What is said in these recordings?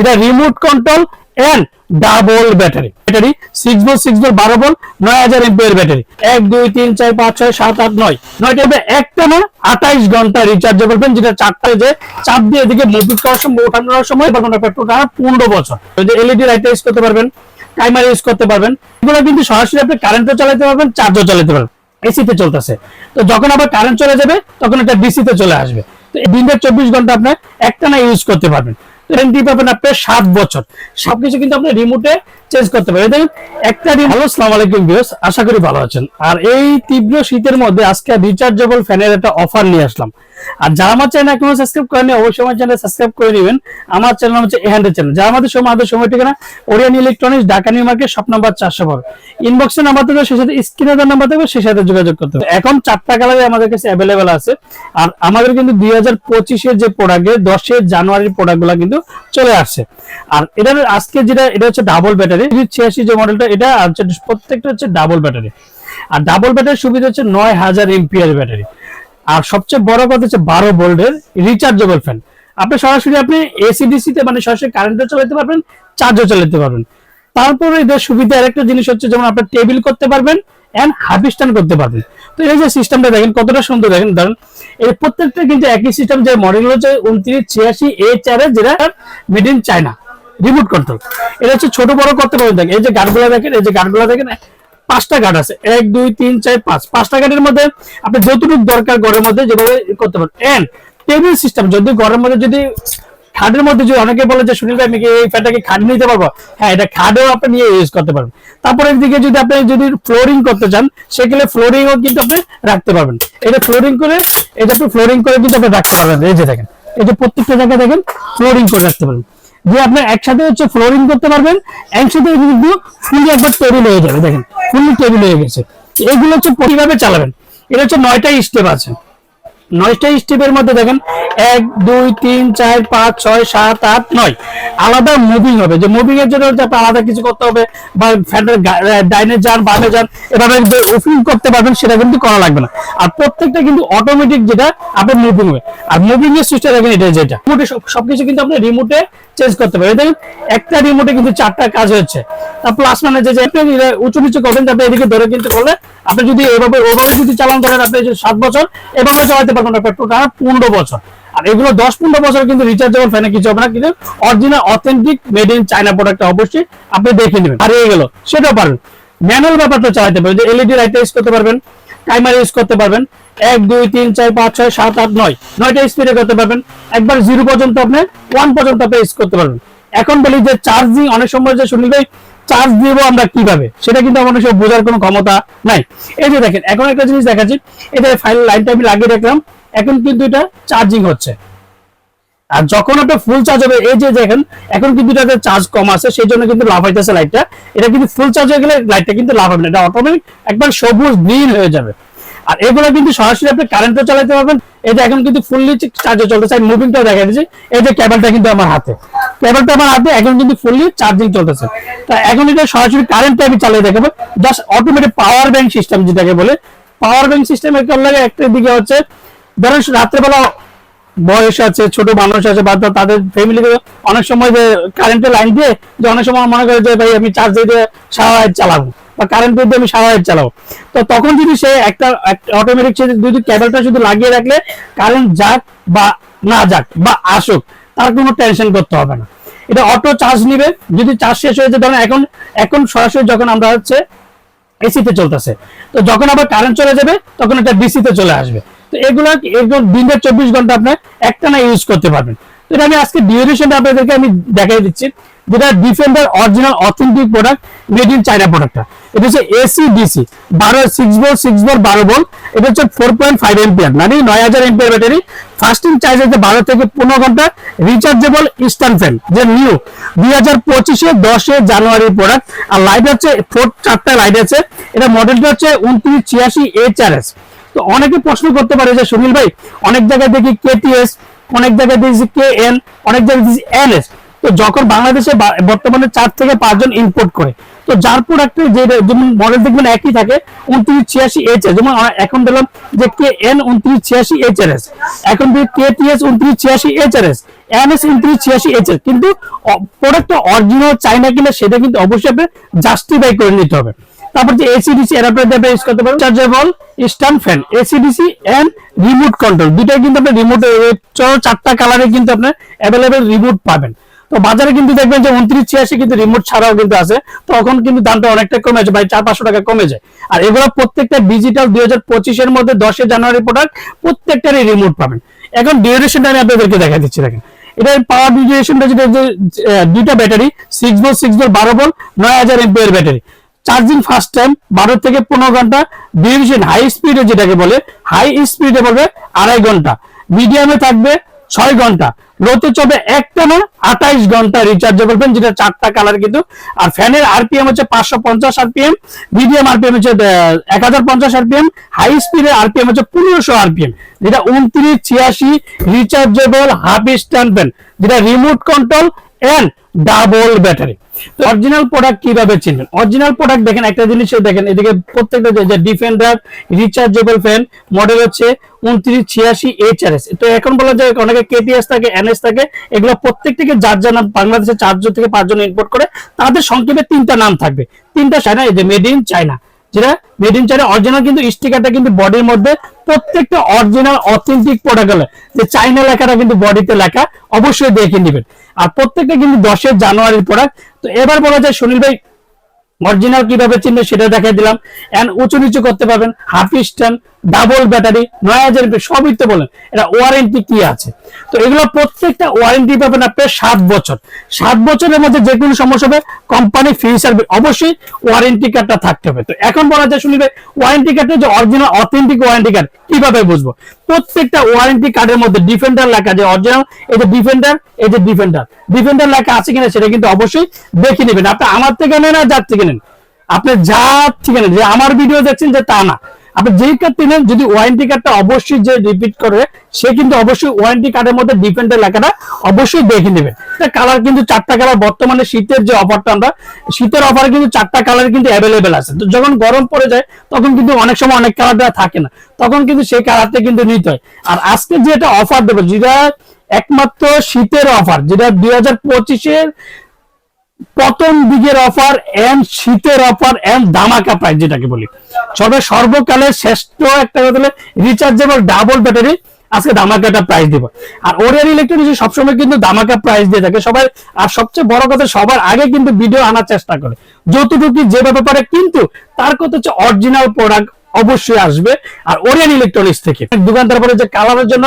যেটা remote control and double battery battery six volt six volt বারো volt নয় হাজার এমপিয়ার ব্যাটারি এক, দুই, তিন, চার, পাঁচ, ছয়, সাত, আট, নয়। নয়টা একটা না, আঠাইশ ঘণ্টা রিচার্জেবল করবেন যেটা চারটা যে চাপ দিয়ে এদিকে মুভি করার সময় ওঠানোর সময় কোনো পেট্রোল টানা পনেরো বছর। এলইডি লাইট ইউজ করতে পারবেন টাইমার ইউজ করতে পারবেন, এগুলো কিন্তু সরাসরি আপনি কারেন্টও চালাতে পারবেন চার্জও চালাতে পারবেন। এসিতে চলতেছে। তো যখন আবার কারেন্ট চলে যাবে, তখন এটা ডিসিতে চলে আসবে। তো এই দিনের চব্বিশ ঘণ্টা আপনার একটানা ইউজ করতে পারবেন। গ্যারেন্টি পাবেন আপনার সাত বছর। সবকিছু কিন্তু আপনি রিমোটে চেঞ্জ করতে পারেন দেখুন, একটা হ্যালো সালাম আলাইকুম ভিউস আশা করি ভালো আছেন। আর এই তীব্র শীতের মধ্যে আজকে রিচার্জেবল ফ্যানের একটা অফার নিয়ে আসলাম। আর যারা আমার চ্যানেল এখনও সাবস্ক্রাইব করেনি অবশ্যই আমার চ্যানেল সাবস্ক্রাইব করে নেবেন আমার চ্যানেল হচ্ছে এহান্ডের চ্যানেল যারা আমাদের সময় আমাদের সময় ঠিকানা Orion electronics Dhaka new market shop number চারশো বারো। ইনবক্সের নাম্বার থাকবে সে সাথে স্ক্রিনে নাম্বার থাকবে সে সাথে যোগাযোগ করতে হবে। এখন চারটা কালারে আমাদের কাছে অ্যাভেলেবেল আছে। আর আমাদের কিন্তু দুই হাজার পঁচিশের যে প্রোডাক্টের দশের জানুয়ারির প্রোডাক্টগুলো কিন্তু চলে আসছে। আর এটার আজকে যেটা, এটা হচ্ছে ডাবল ব্যাটারি ছিয়াশি যে মডেলটা এটা আর প্রত্যেকটা হচ্ছে ডাবল ব্যাটারি আর ডাবল ব্যাটারির সুবিধা হচ্ছে নয় হাজার এমপিআর ব্যাটারি আর সবচেয়ে বড় কথা হচ্ছে বারো ভোল্টের রিচার্জেবল ফ্যান আপনি সরাসরি আপনি এসিডিসি তে মানে সরাসরি কারেন্টও চালাতে পারবেন চার্জও চালাতে পারবেন। তারপরে এদের সুবিধা আরেকটা জিনিস হচ্ছে যেমন আপনি টেবিল করতে পারবেন এন্ড হাফ স্ট্যান্ড করতে পারবেন। তো এই যে সিস্টেমটা দেখেন, কতটা সুন্দর দেখেন, ধরেন এই প্রত্যেকটা কিন্তু একই সিস্টেম যে মডেল হচ্ছে উনত্রিশ, ছিয়াশি এ চারে যেটা made in China remote control এটা হচ্ছে ছোট বড় করতে পারবেন। দেখেন, এই যে গার্ডগুলো দেখেন, এই যে গার্ডগুলো দেখেন পাঁচটা গার্ড আছে। এক, দুই, তিন, চার, পাঁচ। পাঁচটা গার্ডের মধ্যে আপনি যতটুকু দরকার ঘরের মধ্যে যেভাবে করতে পারেন এন্ড টেবিল সিস্টেম যদি ঘরের মধ্যে যদি খাটের মধ্যে যদি অনেকে বলে যে, সুনীল ভাই, আমি এই ফ্যানটাকে খাট নিতে পারব? হ্যাঁ এটা খাটেও আপনি নিয়ে ইউজ করতে পারবেন। তারপরে এদিকে যদি আপনি যদি ফ্লোরিং করতে চান, সেক্ষেত্রে ফ্লোরিংও কিন্তু আপনি রাখতে পারবেন। এটা ফ্লোরিং করে, এটা আপনি ফ্লোরিং করে কিন্তু আপনি রাখতে পারবেন। এই যে দেখেন যে প্রত্যেকটা জায়গায় দেখেন ফ্লোরিং করে রাখতে পারবেন। যে আপনি একসাথে হচ্ছে ফ্লোরিং করতে পারবেন, একসাথে কিন্তু ফুলি একবার টেবিল হয়ে যাবে। দেখেন ফুলি টেবিল হয়ে গেছে। এগুলো হচ্ছে পরিভাবে চালাবেন। এটা হচ্ছে নয়টা স্টেপ আছে। নয়টা স্টেপের মধ্যে দেখেন, এক, দুই, তিন, চার, পাঁচ, ছয়, সাত, আট, নয়। আলাদা মুভিং হবে। যে মুভিং এর জন্য আলাদা কিছু করতে হবে বা ফ্যানের ডাইনে যান, বামে যান, এভাবে ওপেন করতে পারবেন, সেটা কিন্তু করা লাগবে না। আর প্রত্যেকটা কিন্তু অটোমেটিক যেটা আপনার মুভিং হবে। আর মুভিং এর সুইচটা দেখেন, এটা যেটা। রিমোটে সবকিছু কিন্তু আপনি রিমোটে চেঞ্জ করতে পারবেন দেখেন, একটা রিমোটে কিন্তু চারটা কাজ হচ্ছে। আর প্লাস মানে যে উঁচু নিচু করবেন, তারপরে এদিকে ধরে কিন্তু করলে আপনি যদি এভাবে, ওভাবে যদি চালান করেন আপনি সাত বছর, এভাবে চালাতে পারবেন না পেট্রোল টানা পনেরো বছর। আর এগুলো দশ পনেরো বছর কিন্তু রিচার্জেবল ফ্যানে কিছু হবে না, কিন্তু original authentic made in China product অবশ্যই আপনি দেখে নেবেন। হারিয়ে গেল। সেটাও পারবেন ম্যানুয়াল ব্যাপারটা চালাতে পারবেন যে এলইডি লাইট ইউজ করতে পারবেন টাইমার ইউজ করতে পারবেন, এক, দুই, তিন, চার, পাঁচ, ছয়, সাত, আট, নয়, নয়টা স্পিডে করতে পারবেন। একবার জিরো পর্যন্ত আপনি ওয়ান পর্যন্ত আপনি ইউজ করতে পারবেন। এখন বলি যে চার্জিং অনেক সময় যে শুনি ভাই চার্জ দিব আমরা কীভাবে? সেটা কিন্তু আমার সব বোঝার কোনো ক্ষমতা নাই। এই যে দেখেন, এখন একটা জিনিস দেখাচ্ছি। এটা ফাইল লাইনটা আমি লাগিয়ে রাখলাম, এখন কিন্তু এটা চার্জিং হচ্ছে। আর যখন আপনার ফুল চার্জ হবে, এই যে দেখেন, এখন কিন্তু এটাতে চার্জ কম আছে, সেই জন্য কিন্তু লাভ হইতেছে লাইটটা এটা কিন্তু ফুল চার্জ হয়ে গেলে লাইটটা কিন্তু লাভ হবে না। এটা অটোমেটিক একবার সবুজ গ্রিন হয়ে যাবে। আর এগুলো কিন্তু সরাসরি আপনি কারেন্টও চালাতে পারবেন। এটা এখন কিন্তু ফুললি চার্জে চলতেছে। মুভিংটাও দেখা দিচ্ছি। এই যে কেবলটা কিন্তু আমার হাতে। কেবলটা আমার হাতে এখন কিন্তু ফুললি চার্জিং চলতেছে। তা এখন এটা সরাসরি কারেন্টে আমি চালিয়ে দেখাবো। Just automatic power bank system যেটাকে বলে। পাওয়ার ব্যাংক সিস্টেম একটা লাগে একটা দিকে হচ্ছে, ধরেন রাত্রেবেলা বয়স আছে, ছোট মানুষ আছে, বা তাদের ফ্যামিলি অনেক সময় যে কারেন্টের লাইন দিয়ে যে অনেক সময় মনে করে যে, ভাই, আমি চার্জ দিয়ে সারা রাত চালাবো। বা কারেন্ট দিয়ে আমি সারা চালাবো। তো তখন যদি সে একটা অটোমেটিক যদি কেবলটা শুধু লাগিয়ে রাখলে কারেন্ট যাক বা না যাক বা আসুক তার কোনো টেনশন করতে হবে না। এটা অটো চার্জ নিবে, যদি চার্জ শেষ হয়ে যায়, ধরেন এখন এখন সরাসরি যখন আমরা হচ্ছে এসিতে চলতেছে, তো যখন আবার কারেন্ট চলে যাবে, তখন এটা ডিসিতে চলে আসবে। তো এগুলো এগুলো দিনের চব্বিশ ঘণ্টা আপনার একটানা ইউজ করতে পারবেন। তো এটা আমি আজকে ডিউরেশনটা আপনাদেরকে আমি দেখাই দিচ্ছি। যেটা defender original authentic product made in China প্রোডাক্টটা এটা হচ্ছে এসি ডিসি বারো সিক্স বোল সিক্স বোল বারো বোল এটা হচ্ছে ফোর পয়েন্ট ফাইভ এমপিয়ার মানে নয় হাজার এমপিয়ার ব্যাটারি ফাস্টিং চার্জ হচ্ছে বারো থেকে পনেরো ঘণ্টা। রিচার্জেবল ইস্টার্ন ফ্যান যে নিউ দুই হাজার পঁচিশে দশে জানুয়ারি প্রোডাক্ট আর লাইট হচ্ছে ফোর চারটা লাইট আছে। এটা মডেলটা হচ্ছে উনত্রিশ ছিয়াশি এইচ আর এস তো অনেকে প্রশ্ন করতে পারে যে, সুনীল ভাই, অনেক জায়গায় দেখি কেটিএস অনেক জায়গায় দেখছি কে এন অনেক জায়গায় দেখছি এনএস তো যখন বাংলাদেশে বর্তমানে চার থেকে পাঁচজন ইম্পোর্ট করে, তো যার প্রোডাক্টের যে যেমন মডেল দেখবেন একই থাকে, উনত্রিশ ছিয়াশি এইচ এস যেমন এখন দিলাম যে কে এন উনত্রিশ ছিয়াশি এইচ আর এস এখন কে টি এস উনত্রিশ ছিয়াশি H R S N S উনত্রিশ ছিয়াশি এইচ এস কিন্তু প্রোডাক্টটা অরিজিনাল চাইনা কিনা সেটা কিন্তু অবশ্যই আপনি জাস্টিফাই করে নিতে হবে। তারপর যে এসিডিসি এর আপনি আপনি ইউজ করতে পারেন chargeable stand fan AC DC and remote control দুটাই কিন্তু আপনি রিমোট চারটা কালারে কিন্তু আপনার অ্যাভেলেবেল রিমোট পাবেন। তো বাজারে কিন্তু দেখবেন যে উনত্রিশ, ছিয়াশি কিন্তু রিমোট ছাড়াও কিন্তু আছে। তখন কিন্তু দামটা অনেকটা কমে যায় চার, পাঁচশো টাকা কমে যায়। আর এগুলো প্রত্যেকটা ডিজিটাল দুই হাজার পঁচিশের মধ্যে দশই জানুয়ারি প্রোডাক্ট প্রত্যেকটারই রিমোট পাবেন। এখন ডিউরেশনটা আমি আপনাদেরকে দেখা দিচ্ছি, দেখেন। এটা পাওয়ার ডিউরেশনটা যেটা দুইটা battery six volt six volt বারো ভোল্ট নয় হাজার এমপিএর ব্যাটারি। চার্জিং ফার্স্ট টাইম বারো থেকে পনেরো ঘণ্টা। ডিউরেশন হাই স্পিডে যেটাকে বলে হাই স্পিডে বলবে আড়াই ঘণ্টা। মিডিয়ামে থাকবে ছয় ঘণ্টা। লোতে চলবে একটা না, আঠাইশ ঘণ্টা রিচার্জেবল ফ্যান যেটা চারটা কালার কিন্তু। আর ফ্যানের আরপিএম হচ্ছে পাঁচশো পঞ্চাশ আরপিএম মিডিয়াম আরপিএম হচ্ছে এক হাজার পঞ্চাশ আরপিএম হাই স্পিডের আরপিএম হচ্ছে পনেরোশো আরপিএম যেটা উনত্রিশ, ছিয়াশি রিচার্জেবল হাফ স্ট্যান্ড ফ্যান যেটা remote control and double battery original product কীভাবে চিনবেন? অরিজিনাল প্রোডাক্ট দেখেন, একটা জিনিস দেখেন, এদিকে প্রত্যেকটা যে ডিফেন্ডার রিচার্জেবল ফ্যান মডেল হচ্ছে উনত্রিশ ছিয়াশি এইচআরএস তো এখন বলা যায় অনেকে কেটিএস থাকে এনএস থাকে, এগুলো প্রত্যেকটিকে যার যার নাম বাংলাদেশে চারজন থেকে পাঁচজন ইম্পোর্ট করে, তাদের সংক্ষেপে তিনটা নাম থাকবে। তিনটা চায়না এই যে মেড ইন চায়না যেটা মেড ইন চায়না অরিজিনাল কিন্তু স্টিকারটা কিন্তু বডির মধ্যে প্রত্যেকটা অরিজিনাল অথেন্টিক প্রোডাক্ট যে চাইনা লেখাটা কিন্তু বডিতে লেখা, অবশ্যই দেখে নেবেন। আর প্রত্যেকটা কিন্তু দশের জানুয়ারির প্রোডাক্ট তো এবার বলা যায়, সুনীল ভাই অরিজিনাল কীভাবে চিনবে সেটা দেখাই দিলাম। এন্ড উঁচু নিচু করতে পারবেন। হাফ স্ট্যান্ড ডাবল ব্যাটারি নয় হাজার সবই তো বলেন। এটা ওয়ারেন্টি কি আছে? তো এগুলো প্রত্যেকটা ওয়ারেন্টি পাবেন আপনার সাত বছর। সাত বছরের মধ্যে যে কোনো সমস্যা হবে কোম্পানি ফ্রি সার্ভিস অবশ্যই ওয়ারেন্টি কার্ডটা থাকতে হবে। তো এখন বলা যায় শুনবে ওয়ারেন্টি কার্ডটা যে অরিজিনাল অথেন্টিক ওয়ারেন্টি কার্ড কীভাবে বুঝব? প্রত্যেকটা ওয়ারেন্টি কার্ডের মধ্যে ডিফেন্ডার লেখা যে অরিজিনাল এই যে ডিফেন্ডার এই যে ডিফেন্ডার ডিফেন্ডার লেখা আছে কিনা সেটা কিন্তু অবশ্যই দেখে নেবেন। আপনি আমার থেকে নেন আর যার থেকে নেন। আপনি যার থেকে নেন। যে আমার ভিডিও দেখছেন যে তা না। আপনি যেই কার্ডটি নেন, যদি ওয়ারেন্টি কার্ডটা অবশ্যই যে রিপিট করে, সে কিন্তু অবশ্যই ওয়ারেন্টি কার্ডের মধ্যে ডিফেন্ডার লেখাটা অবশ্যই দেখে নেবেন কালার কিন্তু চারটা কালার বর্তমানে শীতের যে অফারটা আমরা, শীতের অফারে কিন্তু চারটা কালার কিন্তু অ্যাভেলেবেল আছে। তো যখন গরম পড়ে যায়, তখন কিন্তু অনেক সময় অনেক কালার দেওয়া থাকে না। তখন কিন্তু সেই কালারটা কিন্তু নিতে হয়। আর আজকে যে এটা অফার দেবো, যেটা একমাত্র শীতের অফার যেটা দুই হাজার পঁচিশের প্রথম দিকের অফার এন্ড শীতের অফার এন্ড দামাকা প্রাইস যেটাকে বলি। সবে সর্বকালের শ্রেষ্ঠ একটা কথা হলো রিচার্জেবল ডাবল ব্যাটারি আজকে দামাকাটা প্রাইস দিব। আর ওরিয়ান ইলেকট্রনিক্স সবসময় কিন্তু দামাকা প্রাইস দিয়ে থাকে, সবাই আর সবচেয়ে বড় কথা, সবার আগে কিন্তু ভিডিও আনার চেষ্টা করে। যতটুকু যেভাবে পারে কিন্তু, তার কথা হচ্ছে অরিজিনাল প্রোডাক্ট অবশ্যই আসবে। আর ওরিয়ান ইলেকট্রনিক্স থেকে। দোকানদার পরে যে কালারের জন্য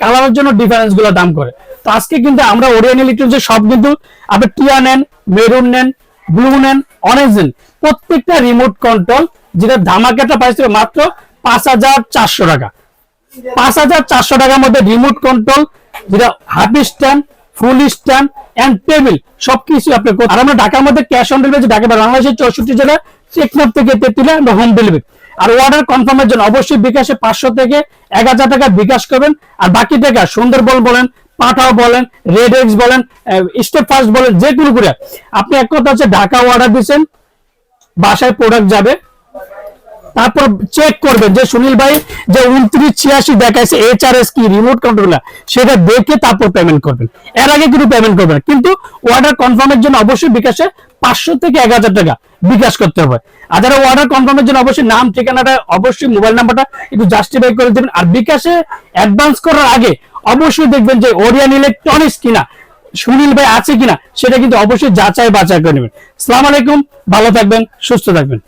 কালারের জন্য ডিফারেন্সগুলো দাম করে। তো আজকে কিন্তু আমরা ওরিয়ান ইলেকট্রনিক্স সব কিন্তু আপনি টিয়া নেন মেরুন নেন ব্লু নেন অরেঞ্জ নেন প্রত্যেকটা রিমোট কন্ট্রোল যেটা ধামাকাটা প্রাইস মাত্র পাঁচ হাজার চারশো টাকা। পাঁচ হাজার চারশো টাকার মধ্যে রিমোট কন্ট্রোল যেটা half stand full stand and table সবকিছু আপনি আর আমরা ঢাকার মধ্যে ক্যাশ অন ডেলিভারি ঢাকা বাংলাদেশের চৌষট্টি জেলা চেকনাপ থেকে তেতুলে আমরা হোম ডেলিভারি আর অর্ডার কনফার্মের জন্য অবশ্যই বিকাশে পাঁচশো থেকে এক হাজার টাকা বিকাশ করবেন। আর বাকি টাকা সুন্দরবন বলেন পাঠাও বলেন রেড এক্স বলেন স্টেপ ফার্স্ট বলেন, যে কোনো করে। আপনি এক কথা হচ্ছে ঢাকা অর্ডার দিচ্ছেন বাসায় প্রোডাক্ট যাবে, তারপর চেক করবেন যে সুনীল ভাই যে উনত্রিশ ছিয়াশি দেখাইছে এইচআরএস কি রিমোট কন্ট্রোলার সেটা দেখে তারপর পেমেন্ট করবেন। এর আগে কিন্তু পেমেন্ট করবেন কিন্তু অর্ডার কনফার্মের জন্য অবশ্যই বিকাশে পাঁচশো থেকে এক হাজার টাকা বিকাশ করতে হবে। আর যারা অর্ডার কনফার্মের জন্য অবশ্যই নাম, ঠিকানাটা অবশ্যই মোবাইল নাম্বারটা একটু জাস্টিফাই করে দেবেন। আর বিকাশে অ্যাডভান্স করার আগে অবশ্যই দেখবেন যে ওরিয়ান ইলেকট্রনিক্স কিনা, সুনীল ভাই আছে কিনা, সেটা কিন্তু অবশ্যই যাচাই বাছাই করে নেবেন। সালাম আলাইকুম, ভালো থাকবেন, সুস্থ থাকবেন।